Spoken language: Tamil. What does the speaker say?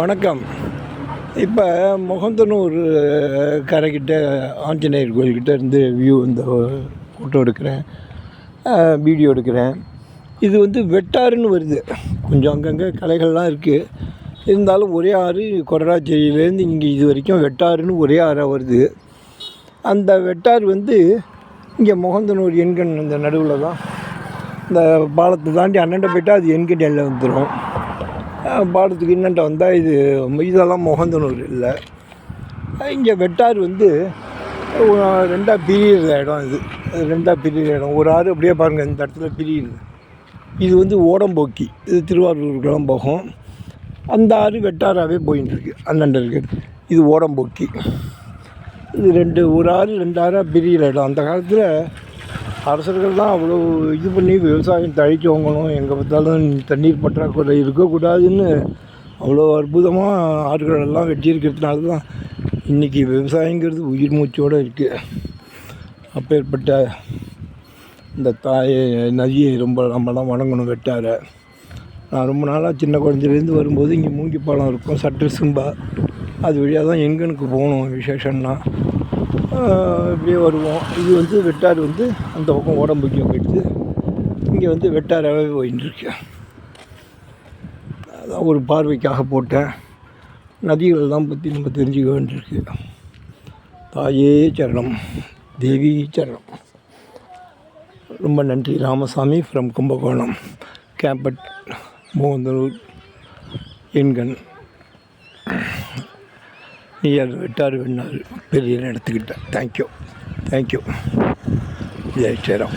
வணக்கம். இப்போ முகந்தனூர் கரைக்கிட்ட ஆஞ்சநேயர் கோயில்கிட்ட இருந்து வியூ இந்த ஃபோட்டோ எடுக்கிறேன். வீடியோ எடுக்கிறேன். இது வந்து வெட்டாறுன்னு வருது. கொஞ்சம் அங்கங்கே கலைகள்லாம் இருக்குது இருந்தாலும் ஒரே ஆறு கொரடாச்சேரியிலேருந்து இங்கே இது வரைக்கும் வெட்டாறுன்னு ஒரே ஆறாக வருது. அந்த வெட்டாறு வந்து இங்கே முகந்தனூர் எண்கண் இந்த நடுவில் தான் இந்த பாலத்தை தாண்டி அண்ணன்ட்ட போயிட்டால் அது எண்கண் எல்லாம் வந்துடும் பாலத்துக்கு இன்னண்ட வந்தால் இது? இதெல்லாம் முகந்தனூர் இல்லை. இங்கே வெட்டார் வந்து ரெண்டாக பிரியிற இடம் இது. ரெண்டாக பிரியிற இடம். ஒரு ஆறு அப்படியே பாருங்கள் இந்த இடத்துல பிரியுது இது வந்து ஓடம்போக்கி. இது திருவாரூருக்கெல்லாம் போகும் அந்த ஆறு வெட்டாராகவே போயின்னு இருக்கு அண்ணன்ட இது ஓடம்போக்கி. இது ரெண்டு ஒரு ஆறு ரெண்டு ஆறாக பிரியிற இடம். அந்த காலத்தில் அரசர்கள் தான் அவ்வளோ இது பண்ணி விவசாயம் தழைச்சி வாங்கணும் எங்கே பார்த்தாலும் தண்ணீர் பற்றாக்குறை இருக்கக்கூடாதுன்னு அவ்வளோ அற்புதமாக ஆறுகள் எல்லாம் வெட்டியிருக்கிறதுனால தான் இன்றைக்கி விவசாயங்கிறது உயிர் மூச்சோடு இருக்குது அப்பேற்பட்ட இந்த தாய் நதியை ரொம்ப நம்மலாம் வணங்கணும் வெட்டார. நான் ரொம்ப நாளாக சின்ன குழந்தையிலேருந்து வரும்போது இங்கே மூங்கி பாலம் இருக்கும் சற்று சிம்பா. அது வழியாக தான் எங்கனுக்கு போகணும் விசேஷம்னா. இப்படியே வருவோம். இது வந்து வெட்டார் வந்து அந்த பக்கம் உடம்புக்கும் போயிடுது இங்கே வந்து வெட்டாராகவே போயின்னு அதான் ஒரு பார்வைக்காக போட்டேன். நதிகள் தான் பற்றி நம்ம தெரிஞ்சுக்க வேண்டியிருக்கு. தாயே சரணம் தேவி சரணம். ரொம்ப நன்றி. ராமசாமி ஃப்ரம் கும்பகோணம் கேம்பட் மோகந்தூர் எண்கண். நீ அது விட்டார் வெண்ணாறு. பெரிய இடத்துக்கிட்ட thank you thank you Jai Sriram.